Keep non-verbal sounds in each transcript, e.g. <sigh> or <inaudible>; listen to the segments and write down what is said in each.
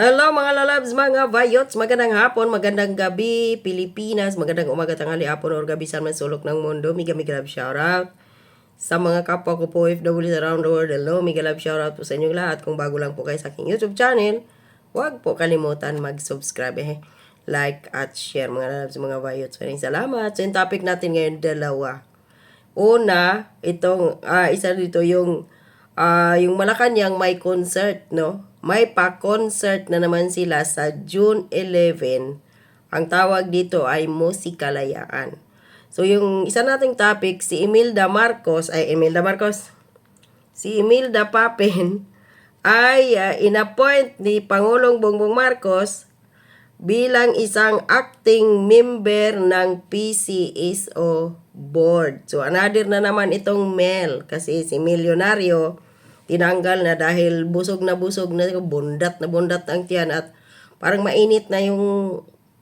Hello mga lalabs, mga vayots, magandang hapon, magandang gabi, Pilipinas, magandang umaga, tanghali, hapon, or gabi sa man sulok ng mundo. Miga Miga Love shoutout sa mga kapwa ko po OFWs around the world. Hello, Miga Love shoutout po sa inyong lahat. Kung bago lang po kayo sa aking YouTube channel, huwag po kalimutan mag-subscribe eh. Like at share mga lalabs, mga vayots. Maraming salamat. So yung topic natin ngayon, dalawa. Una, itong, ah, isa dito yung Ah, yung Malacanang may concert, no? May pa-concert na naman sila sa June 11. Ang tawag dito ay Musikalayaan. So, yung isa nating topic, si Imelda Marcos, ay Imelda Marcos, si Imelda Papin ay uh, inappoint ni Pangulong Bongbong Marcos bilang isang acting member ng PCSO board. So, another na naman itong Mel kasi si milyonaryo tinanggal na dahil busog na busog na, bundat na bundat ang tiyan at parang mainit na yung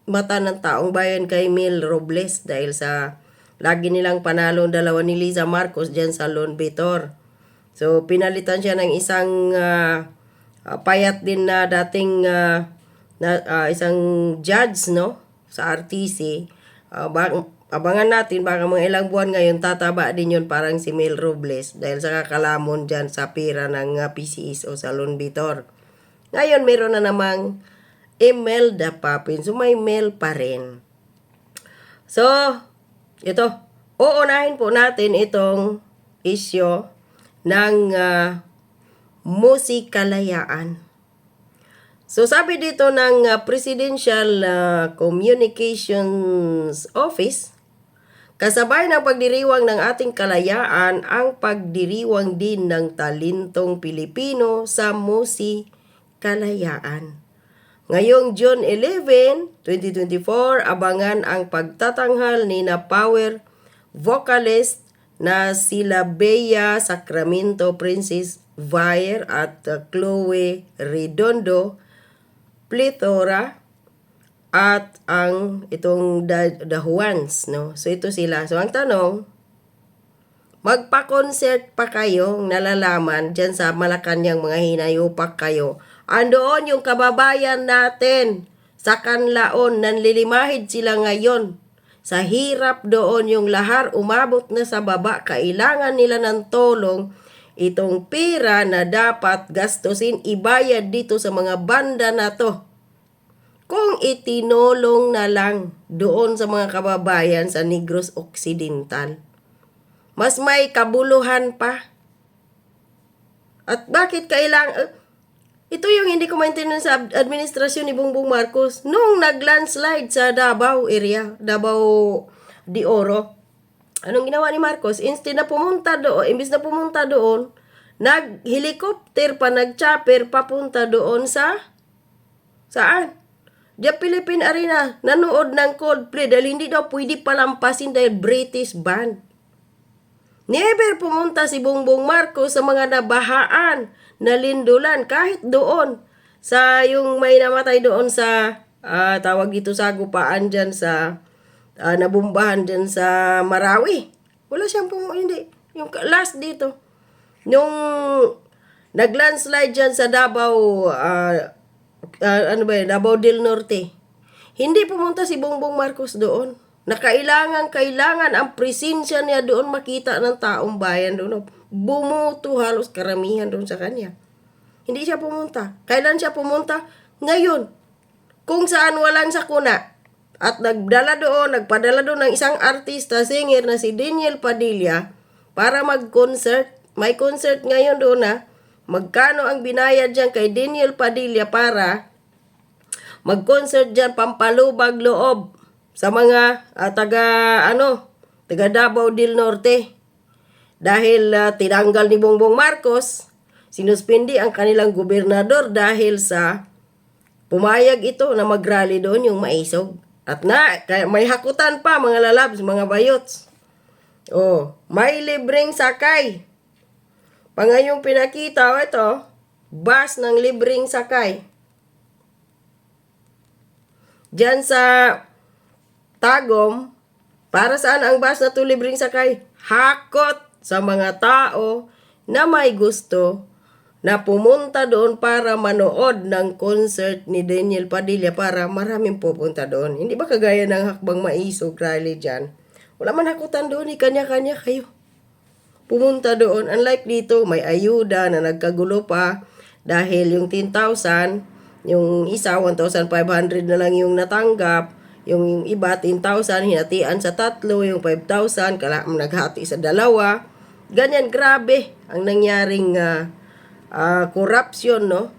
mata ng taong bayan kay Mel Robles dahil sa lagi nilang panalo ang dalawa ni Liza Marcos dyan sa Lone Vitor. So, pinalitan siya ng isang ah, payat din na dating ah, na, ah, isang judge, no? Sa RTC. Ah, bak- abangan natin, baka mga ilang buwan ngayon, tataba din yun parang si Mel Robles dahil sa kakalamon dyan sa pira ng uh, PCS o sa Lone Vitor. Ngayon, meron na namang Imelda Papin. So, may Mel pa rin. So, ito. Uunahin po natin itong issue ng uh, musikalayaan. So sabi dito ng uh, Presidential uh, Communications Office, kasabay ng pagdiriwang ng ating kalayaan ang pagdiriwang din ng talintong Pilipino sa musikalayaan. Ngayong June 11, 2024, abangan ang pagtatanghal ni na power vocalist na sila Bea Sacramento Princess Vire at Chloe Redondo Plethora at ang itong the, the Juans, no? So ito sila. So ang tanong, magpa-concert pa kayo nalalaman dyan sa Malacanang mga hinayupak kayo. Andoon yung kababayan natin sa Kanlaon, nanlilimahid sila ngayon. Sa hirap doon yung lahar umabot na sa baba, kailangan nila ng tulong itong pira na dapat gastusin ibayad dito sa mga banda na to. Kung itinulong na lang doon sa mga kababayan sa Negros Occidental, mas may kabuluhan pa. At bakit kailangan... ito yung hindi ko maintindihan sa ad- administrasyon ni Bongbong Marcos nung nag-landslide sa Davao area, Davao de Oro. Anong ginawa ni Marcos? Instead na pumunta doon, imbis na pumunta doon, nag-helicopter pa, nag-chopper papunta doon sa saan? Diya Philippine Arena, nanood ng Coldplay dahil hindi daw pwede palampasin dahil British band. Never pumunta si Bongbong Marcos sa mga nabahaan, nalindulan, kahit doon. Sa yung may namatay doon sa, ah, tawag dito sa gupaan dyan sa, ah, nabumbahan dyan sa Marawi. Wala siyang pum- hindi. Yung last dito. Nung naglandslide dyan sa Davao, ah, ah, ano ba yun, Davao del Norte. Hindi pumunta si Bongbong Marcos doon. Na kailangan, kailangan ang presensya niya doon makita ng taong bayan doon. Bumuto halos karamihan doon sa kanya. Hindi siya pumunta. Kailan siya pumunta? Ngayon. Kung saan walang sakuna. At nagdala doon, nagpadala doon ng isang artista, singer na si Daniel Padilla para mag-concert. May concert ngayon doon na magkano ang binayad dyan kay Daniel Padilla para mag-concert dyan pampalubag loob sa mga ah, taga ano taga Davao del Norte? Dahil ah, tinanggal ni Bongbong Marcos sinuspindi ang kanilang gobernador dahil sa pumayag ito na magrally doon yung maisog. At na kaya may hakutan pa mga lalabs mga bayots. Oh may libreng sakay Pangayong pinakita oh, ito, bus ng libreng sakay. Diyan sa Tagum, para saan ang bus na to libreng sakay? Hakot sa mga tao na may gusto na pumunta doon para manood ng concert ni Daniel Padilla para maraming pupunta doon. Hindi ba kagaya ng hakbang maisog rally dyan? Wala man hakutan doon, eh, kanya-kanya kayo. Pumunta doon. Unlike dito, may ayuda na nagkagulo pa dahil yung 10,000, yung isa 1,500 na lang yung natanggap, yung iba 10,000 hinatian sa tatlo, yung 5,000 kala naghati sa dalawa. Ganyan grabe ang nangyaring ah, ah, corruption no.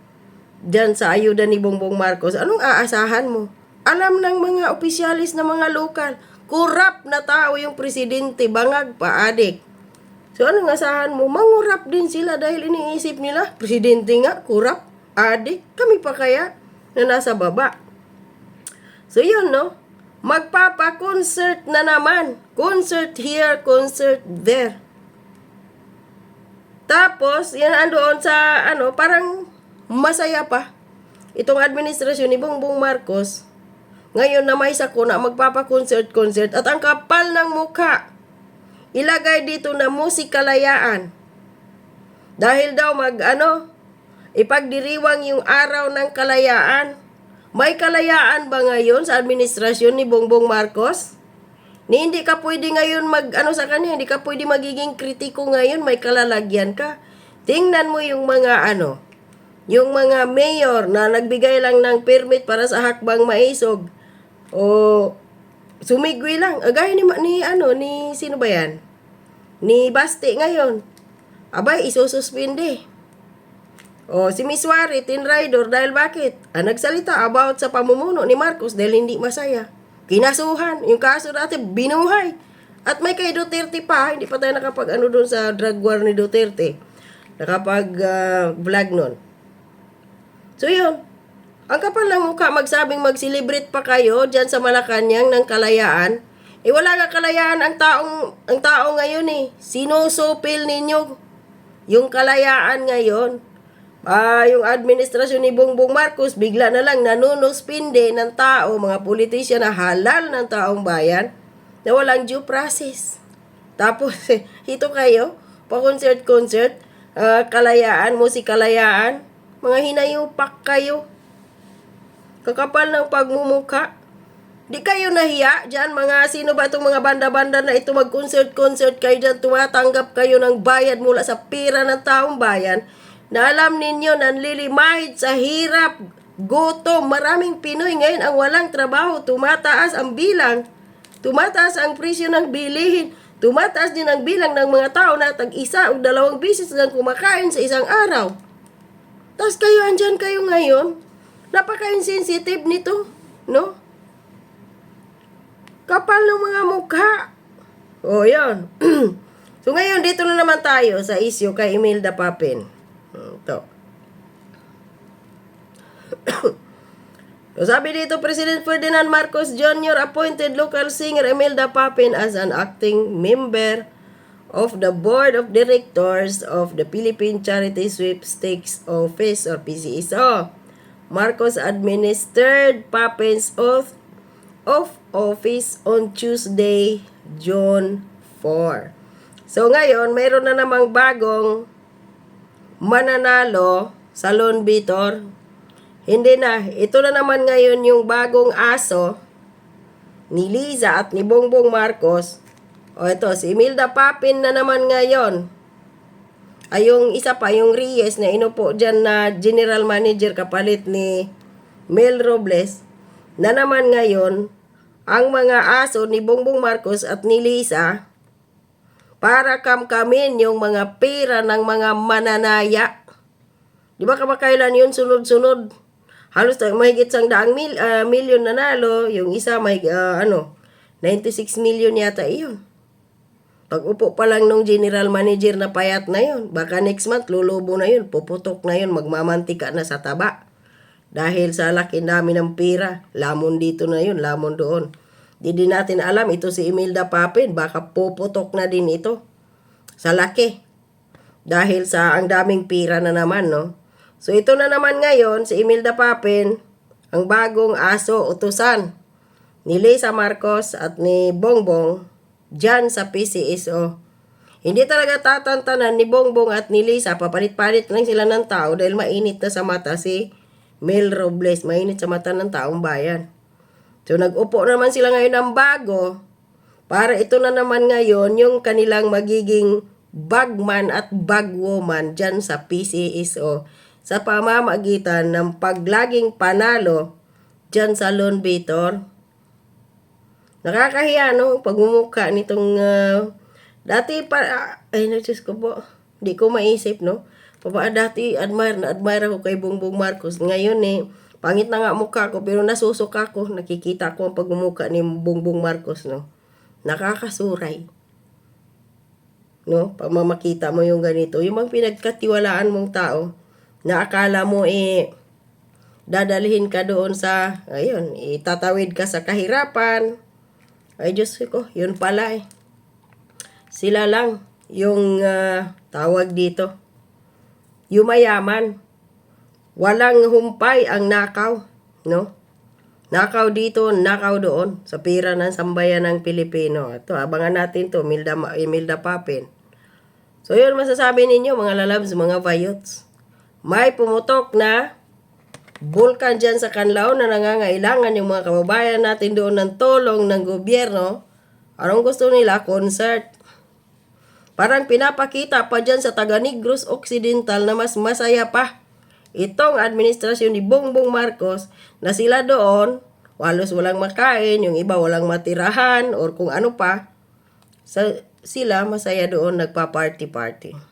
Diyan sa ayuda ni Bongbong Marcos. Anong aasahan mo? Alam ng mga opisyalis na mga lokal, corrupt na tao yung presidente, bangag pa adik. So anong asahan mo? Mangurap din sila dahil iniisip nila, presidente nga, kurap, adik, kami pa kaya na nasa baba. So yun, no? Magpapa-concert na naman. Concert here, concert there. Tapos, yan andoon sa, ano, parang masaya pa. Itong administrasyon ni Bongbong Marcos, ngayon na may sako na magpapa-concert-concert at ang kapal ng mukha, ilagay dito na musikalayaan. Dahil daw mag, ano, ipagdiriwang yung araw ng kalayaan. May kalayaan ba ngayon sa administrasyon ni Bongbong Marcos? Ni hindi ka pwede ngayon mag ano sa kanya, hindi ka pwede magiging kritiko ngayon, may kalalagyan ka. Tingnan mo yung mga ano, yung mga mayor na nagbigay lang ng permit para sa hakbang maisog. O sumigwi lang. Agay ni, ni ano, ni sino ba yan? Ni Basti ngayon. Abay, isususpinde. O, si Miss Wari, tin rider, dahil bakit? Ah, nagsalita about sa pamumuno ni Marcos dahil hindi masaya. Kinasuhan. Yung kaso dati, binuhay. At may kay Duterte pa, hindi pa tayo nakapag ano doon sa drug war ni Duterte. Nakapag ah, vlog nun. So yun, ang kapal ng mukha magsabing mag-celebrate pa kayo dyan sa Malacanang ng kalayaan. Eh wala nga kalayaan ang taong, ang tao ngayon eh. Sinusupil ninyo yung kalayaan ngayon. Ah, yung administrasyon ni Bongbong Marcos bigla na lang nanunuspinde ng tao, mga politisyan na halal ng taong bayan na walang due process. Tapos, <laughs> ito kayo, pa-concert-concert, ah, kalayaan, musikalayaan, mga hinayupak kayo. Kakapal ng pagmumuka. Di kayo nahiya dyan, mga sino ba itong mga banda-banda na ito? Mag-concert-concert kayo dyan, tumatanggap kayo ng bayad mula sa pira ng taong bayan, na alam ninyo, nanlilimahid sa hirap, gutom, maraming Pinoy ngayon ang walang trabaho, tumataas ang bilang, tumataas ang presyo ng bilihin, tumataas din ang bilang ng mga tao na tag-isa o dalawang bisis lang kumakain sa isang araw. Tapos kayo, andyan kayo ngayon, napaka-insensitive nito, no? Kapal ng mga mukha. O, yun. <clears throat> so, ngayon, dito na naman tayo sa issue kay Imelda Papin. Hmm, Ito. so, sabi dito, President Ferdinand Marcos Jr. appointed local singer Imelda Papin as an acting member of the Board of Directors of the Philippine Charity Sweepstakes Office or PCSO. Marcos administered Papin's oath of office on Tuesday, June 4. So ngayon, mayroon na namang bagong mananalo sa Lone Vitor. Hindi na. Ito na naman ngayon yung bagong aso ni Liza at ni Bongbong Marcos. O ito, si Imelda Papin na naman ngayon. Ay yung isa pa, yung Reyes na inupo dyan na general manager kapalit ni Mel Robles na naman ngayon ang mga aso ni Bongbong Marcos at ni Lisa para kamkamin yung mga pera ng mga mananaya. Di ba kamakailan yun sunod-sunod? Halos mahigit sang daang mil, ah, milyon nanalo. Yung isa may ah, ano, 96 million yata iyon. Pag upo pa lang nung general manager na payat na yun, baka next month lulubo na yun, puputok na yun, magmamantika na sa taba. Dahil sa laki namin ng pira, lamon dito na yun, lamon doon. Di din natin alam, ito si Imelda Papin, baka puputok na din ito sa laki. Dahil sa ang daming pira na naman, no? So ito na naman ngayon, si Imelda Papin, ang bagong aso utusan ni Lisa Marcos at ni Bongbong dyan sa PCSO. Hindi talaga tatantanan ni Bongbong at ni Lisa. Papalit-palit lang sila ng tao dahil mainit na sa mata si Mel Robles. Mainit sa mata ng taong bayan. So nag-upo naman sila ngayon ng bago para ito na naman ngayon yung kanilang magiging bagman at bagwoman dyan sa PCSO sa pamamagitan ng paglaging panalo dyan sa Lone Bator. Nakakahiya, no? Pagmumukha nitong... ah, dati pa... ah, ay, nagsis ko po. Hindi ko maisip, no? Papa, dati admire na admire ako kay Bongbong Marcos. Ngayon eh, pangit na nga mukha ko, pero nasusuka ko. Nakikita ko ang pagmumukha ni Bongbong Marcos, no? Nakakasuray. No? Pag mamakita mo yung ganito, yung mga pinagkatiwalaan mong tao, na akala mo eh, dadalhin ka doon sa, ayun, itatawid ka sa kahirapan. Ay, Diyos ko, yun pala eh. Sila lang yung ah, tawag dito. Yumayaman. Walang humpay ang nakaw, no? Nakaw dito, nakaw doon sa pira ng sambayan ng Pilipino. Ito, abangan natin to, Milda, Imelda Papin. So, yun masasabi ninyo, mga lalabs, mga vayots. May pumutok na bulkan dyan sa Canlao na nangangailangan yung mga kababayan natin doon ng tulong ng gobyerno. Anong gusto nila? Concert. Parang pinapakita pa dyan sa taga Negros Occidental na mas masaya pa. Itong administrasyon ni Bongbong Marcos na sila doon, walos walang makain, yung iba walang matirahan, or kung ano pa, sa, sila masaya doon nagpa-party-party.